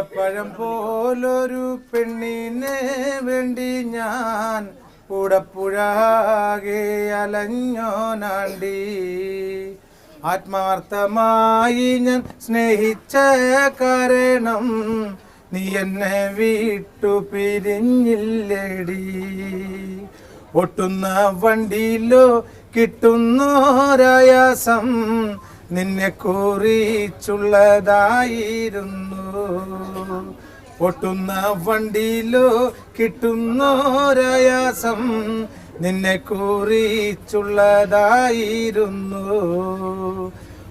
ഓടപ്പഴം പോലൊരു പെണ്ണിനെ വേണ്ടി ഞാൻ കൂടപ്പുഴാകെ അലഞ്ഞോനാണ്ടി ആത്മാർത്ഥമായി ഞാൻ സ്നേഹിച്ച കാരണം നീ എന്നെ വിട്ടു പിരിഞ്ഞില്ലേടി. ഒട്ടുന്ന വണ്ടിയിലോ കിട്ടുന്നോരായാസം നിന്നെ കുറിച്ചുള്ളതായിരുന്നു. ഒട്ടുന്ന വണ്ടിയിലോ കിട്ടുന്നോരയാസം നിന്നെ കുറിച്ചുള്ളതായിരുന്നു.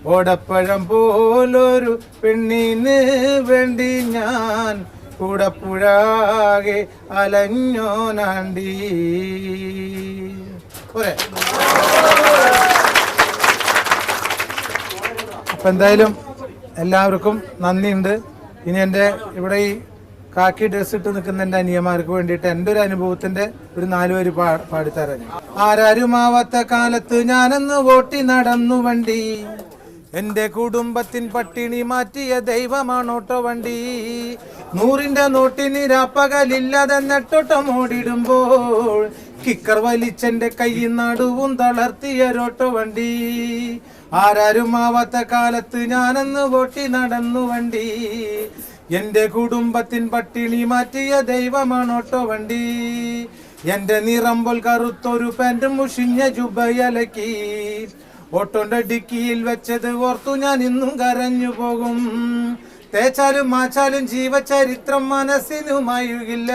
ഓടപ്പഴം പോലൊരു പെണ്ണിന് വേണ്ടി ഞാൻ കൂടപ്പുഴാകെ അലഞ്ഞോനാണ്ടി. പോരെ. അപ്പൊ എന്തായാലും എല്ലാവർക്കും നന്ദിയുണ്ട്. ഇനി എന്റെ ഇവിടെ ഈ കാക്കി ഡ്രസ് ഇട്ട് നിൽക്കുന്ന എന്റെ അനിയന്മാർക്ക് വേണ്ടിയിട്ട് എന്റെ ഒരു അനുഭവത്തിന്റെ ഒരു നാല് വരി പാ പാടിത്തരാൻ ആരാരുമാവാത്ത കാലത്ത് ഞാനന്ന് വോട്ടി നടന്നു വണ്ടി. എന്റെ കുടുംബത്തിൻ പട്ടിണി മാറ്റിയ ദൈവമാണോട്ടോ വണ്ടി. നൂറിന്റെ നോട്ടിന് രാപ്പകലില്ലാതെ നെട്ടോട്ടം ഓടിടുമ്പോൾ കിക്കർ വലിച്ചെന്റെ കൈ നടുവും തളർത്തിയ രോട്ടോ വണ്ടി. ആരാരും ആവാത്ത കാലത്ത് ഞാനന്ന് പൊട്ടി നടന്നു വണ്ടി. എന്റെ കുടുംബത്തിൻ പട്ടിണി മാറ്റിയ ദൈവമാണ് ഓട്ടോ വണ്ടി. എന്റെ നിറമ്പോൾ കറുത്തൊരു പാന്റും മുഷിഞ്ഞ ജുബയലക്കി. ഓട്ടോന്റെ ഡിക്കിയിൽ വെച്ചത് ഓർത്തു ഞാൻ ഇന്നും കരഞ്ഞു പോകും. തേച്ചാലും മാച്ചാലും ജീവചരിത്രം മനസ്സിനുമായുകില്ല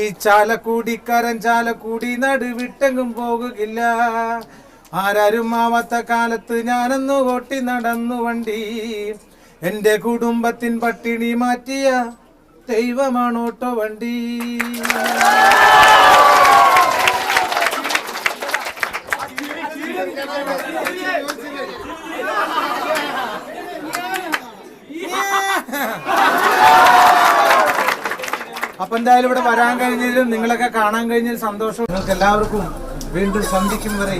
ഈ ചാലക്കൂടിക്കരൻ ചാലക്കൂടി നടുവിട്ടെങ്കും പോകുകില്ല. ആരാരും ആവാത്ത കാലത്ത് ഞാനന്ന് ഓട്ടി നടന്നു വണ്ടി. എന്റെ കുടുംബത്തിൻ പട്ടിണി മാറ്റിയ ദൈവമാണോട്ടോ വണ്ടി. അപ്പൊ എന്തായാലും ഇവിടെ വരാൻ കഴിഞ്ഞതിലും നിങ്ങളൊക്കെ കാണാൻ കഴിഞ്ഞതിൽ സന്തോഷം. നിങ്ങൾക്ക് എല്ലാവർക്കും വീണ്ടും സന്ധിക്കും വരെ.